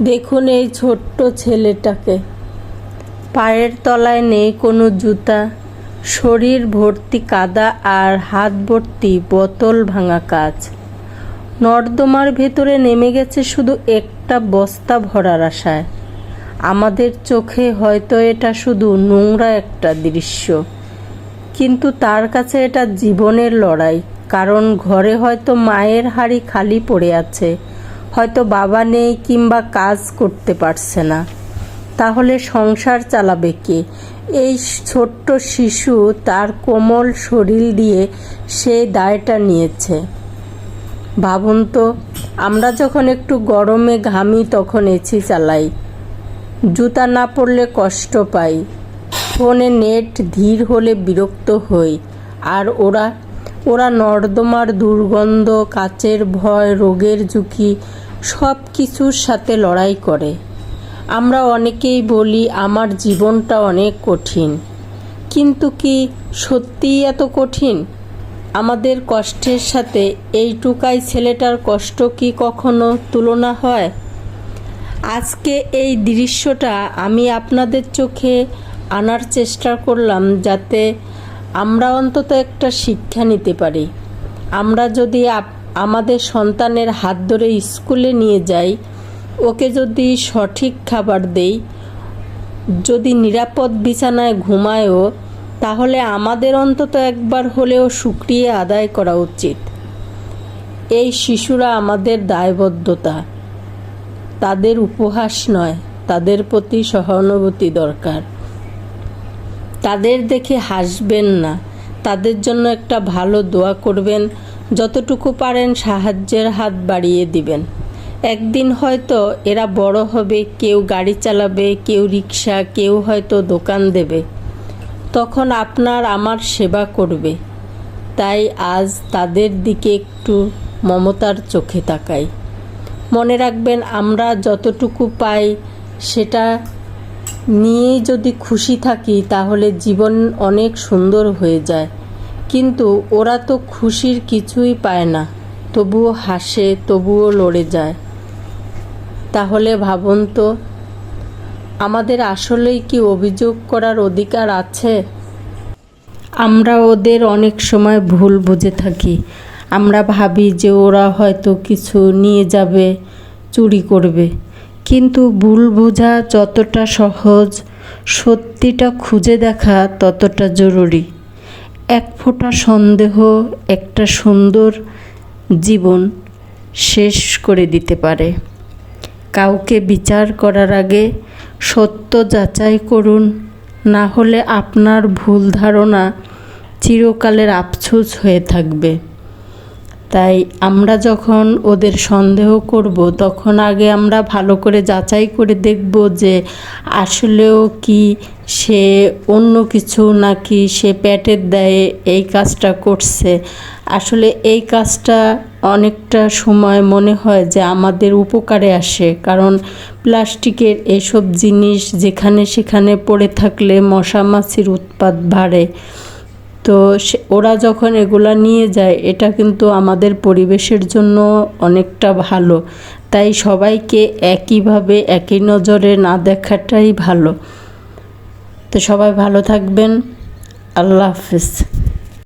দেখুন এই ছোট্ট ছেলেটাকে। পায়ের তলায় নেই কোনো জুতা, শরীর ভর্তি কাদা আর হাত ভর্তি বোতল ভাঙা কাজ। নর্দমার ভেতরে নেমে গেছে শুধু একটা বস্তা ভরার আশায়। আমাদের চোখে হয়তো এটা শুধু নোংরা একটা দৃশ্য। কিন্তু তার কাছে এটা জীবনের লড়াই, কারণ ঘরে হয়তো মায়ের হাড়ি খালি পড়ে আছে। হয়তো বাবা নেই কিংবা কাজ করতে পারছে না। তাহলে সংসার চালাবে কে? এই ছোট্ট শিশু তার কোমল শরীর দিয়ে সেই দায়টা নিয়েছে। ভাবুন তো, আমরা যখন একটু গরমে ঘামি তখন এসি চালাই। জুতা না পরলে কষ্ট পাই। ফোনে নেট ধীর হলে বিরক্ত হই। আর ওরা ওরা নর্দমার দুর্গন্ধ, কাচের ভয়, রোগের ঝুঁকি সব কিছুর সাথে লড়াই করে। আমরা অনেকেই বলি, আমার জীবনটা অনেক কঠিন। কিন্তু কি সত্যিই এত কঠিন? আমাদের কষ্টের সাথে এইটুকাই ছেলেটার কষ্ট কি কখনো তুলনা হয়? আজকে এই দৃশ্যটা আমি আপনাদের চোখে আনার চেষ্টা করলাম যাতে আমরা অন্তত একটা শিক্ষা নিতে পারি। আমরা যদি আপ- আমাদের সন্তানের হাত ধরে স্কুলে নিয়ে যাই, ওকে যদি সঠিক খাবার দেই, যদি নিরাপদ বিছানায় ঘুমায়ও, তাহলে আমাদের অন্তত একবার হলেও সুক্রিয়া আদায় করা উচিত। এই শিশুরা আমাদের দায়বদ্ধতা। তাদের উপহাস নয়, তাদের প্রতি সহানুভূতি দরকার। তাদের দেখে হাসবেন না, তাদের জন্য একটা ভালো দোয়া করবেন যতটুকু পারেন সাহায্যের হাত বাড়িয়ে দিবেন। একদিন হয়তো এরা বড় হবে, কেউ গাড়ি চালাবে, কেউ রিক্সা কেউ হয়তো দোকান দেবে। তখন আপনার আমার সেবা করবে। তাই আজ তাদের দিকে একটু মমতার চোখে তাকাই। মনে রাখবেন, আমরা যতটুকু পাই সেটা নিয়েই যদি খুশি থাকি, তাহলে জীবন অনেক সুন্দর হয়ে যায়। কিন্তু ওরা তো খুশির কিছুই পায় না, তবুও হাসে, তবুও লড়ে যায়। তাহলে ভাবুন তো, আমাদের আসলেই কি অভিযোগ করার অধিকার আছে? আমরা ওদের অনেক সময় ভুল বুঝে থাকি। আমরা ভাবি যে ওরা হয়তো কিছু নিয়ে যাবে, চুরি করবে। কিন্তু ভুল বোঝা যতটা সহজ, সত্যিটা খুঁজে দেখা ততটা জরুরি। এক ফোঁটা সন্দেহ, একটা সুন্দর জীবন শেষ করে দিতে পারে। কাউকে বিচার করার আগে সত্য যাচাই করুন, না হলে আপনার ভুল ধারণা চিরকালের আফসোস হয়ে থাকবে। তাই আমরা যখন ওদের সন্দেহ করব, তখন আগে আমরা ভালো করে যাচাই করে দেখব যে আসলেও কি সে অন্য কিছু নাকি সে প্যাটের দেয় এই কাজটা করছে। আসলে এই কাজটা অনেকটা সময় মনে হয় যে আমাদের উপকারে আসে, কারণ প্লাস্টিকের এসব জিনিস যেখানে সেখানে পড়ে থাকলে মশা মাছির উৎপাত বাড়ে। তো ওরা যখন এগুলা নিয়ে যায়, এটা কিন্তু আমাদের পরিবেশের জন্য অনেকটা ভালো। তাই সবাইকে একইভাবে, একই নজরে না দেখাটাই ভালো। তো সবাই ভালো থাকবেন। আল্লাহ হাফিজ।